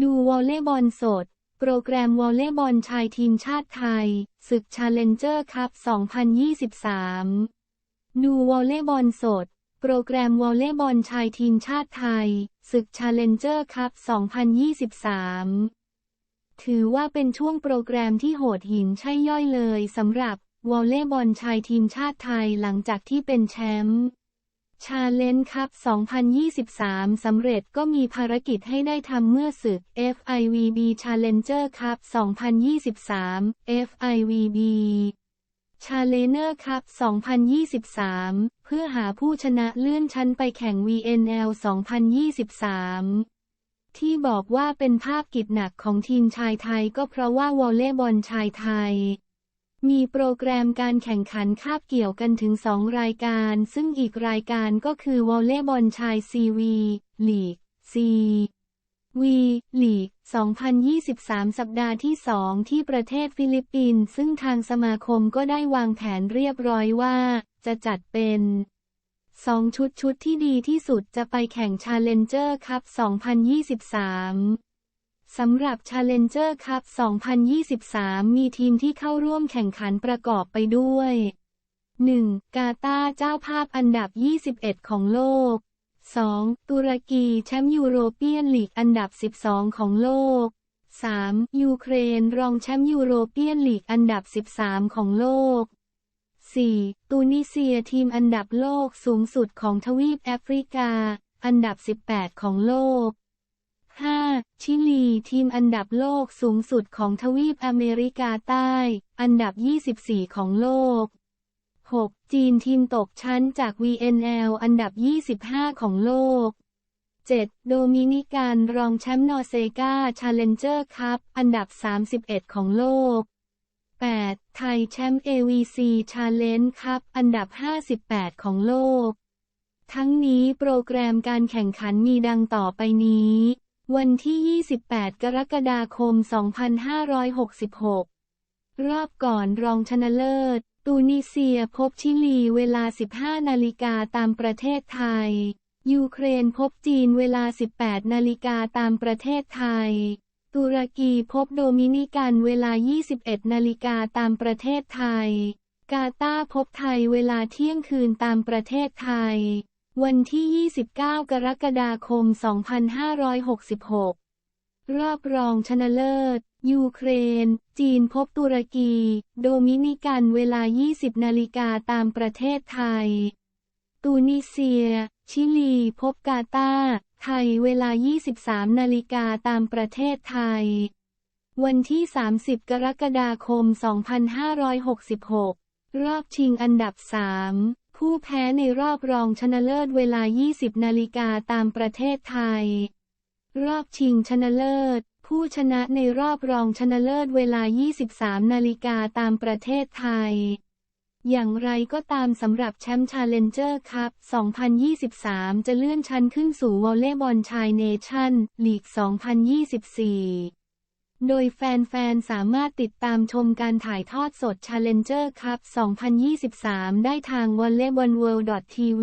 ดูวอลเลย์บอลสด โปรแกรมวอลเลย์บอลชายทีมชาติไทย ศึกชาเลนเจอร์คัพ 2023 ดูวอลเลย์บอลสด โปรแกรมวอลเลย์บอลชายทีมชาติไทย ศึกชาเลนเจอร์คัพ 2023 ถือว่าเป็นช่วงโปรแกรมที่โหดหินใช่ย่อยเลยสำหรับวอลเลย์บอลชายทีมชาติไทยหลังจากที่เป็นแชมป์ ชาเลนจ์คัพ 2023 สำเร็จก็มีภารกิจให้ได้ทำเมื่อศึก FIVB Challenger Cup 2023 FIVB Challenger Cup 2023 เพื่อหาผู้ชนะเลื่อนชั้นไปแข่ง VNL 2023ที่บอกว่าเป็นภาพกิจหนักของทีมชายไทยก็เพราะว่าวอลเลย์บอลชายไทย มีโปรแกรมการแข่งขันคาบเกี่ยวกันถึง2รายการ ซึ่งอีกรายการก็คือวอลเลย์บอลชายซีวีลีกซีวีลีก 2023 สัปดาห์ที่ 2 ที่ประเทศฟิลิปปินส์ซึ่งทางสมาคมก็ได้วางแผนเรียบร้อยว่า จะจัดเป็น2ชุดชุดที่ดีที่สุดจะไปแข่ง Challenger Cup 2023 สำหรับ Challenger Cup 2023 มีทีมที่เข้าร่วมแข่งขันประกอบไปด้วย 1. กาตาร์เจ้าภาพอันดับ 21 ของโลก 2. ตุรกีแชมป์ยูโรเปียนลีกอันดับ 12 ของโลก 3. ยูเครนรองแชมป์ยูโรเปียนลีกอันดับ 13 ของโลก 4. ตูนิเซียทีมอันดับโลกสูงสุดของทวีปแอฟริกา อันดับ 18 ของโลก 5. ชิลี ทีมอันดับโลกสูงสุดของทวีปอเมริกาใต้ อันดับ 24 ของโลก 6. จีนทีมตกชั้นจาก VNL อันดับ 25 ของโลก 7. โดมินิกันรองแชมป์นอร์เซกาชาเลนเจอร์คัพอันดับ 31 ของโลก 8. ไทยแชมป์ AVC Challenge คัพอันดับ 58 ของโลก ทั้งนี้โปรแกรมการแข่งขันมีดังต่อไปนี้ วันที่ 28 กรกฎาคม 2566 รอบก่อนรองชนะเลิศ ตูนิเซียพบชิลีเวลา 15 นาฬิกาตามประเทศไทย ยูเครนพบจีนเวลา 18 นาฬิกาตามประเทศไทย ตุรกีพบโดมินิกันเวลา 21 นาฬิกาตามประเทศไทย กาตาพบไทยเวลาเที่ยงคืนตามประเทศไทย วันที่ 29 กรกฎาคม 2566 รอบรองชนะเลิศ ยูเครน จีนพบตุรกี โดมินิกันเวลา 20 นาฬิกาตามประเทศไทย ตูนิเซีย ชิลี พบกาตาไทยเวลา 23 นาฬิกาตามประเทศไทย วันที่ 30 กรกฎาคม 2566 รอบชิงอันดับ 3 ผู้แพ้ในรอบรองชนะเลิศเวลา 20 นาฬิกาตามประเทศไทย รอบชิงชนะเลิศ ผู้ชนะในรอบรองชนะเลิศเวลา 23 นาฬิกาตามประเทศไทย อย่างไรก็ตามสำหรับแชมป์ชาเลนเจอร์คัพ 2023 จะเลื่อนชั้นขึ้นสู่วอลเลย์บอลชายเนชั่นลีก 2024 โดยแฟนๆ สามารถติดตามชมการถ่ายทอดสด Challenger Cup 2023 ได้ทาง volleyballworld.tv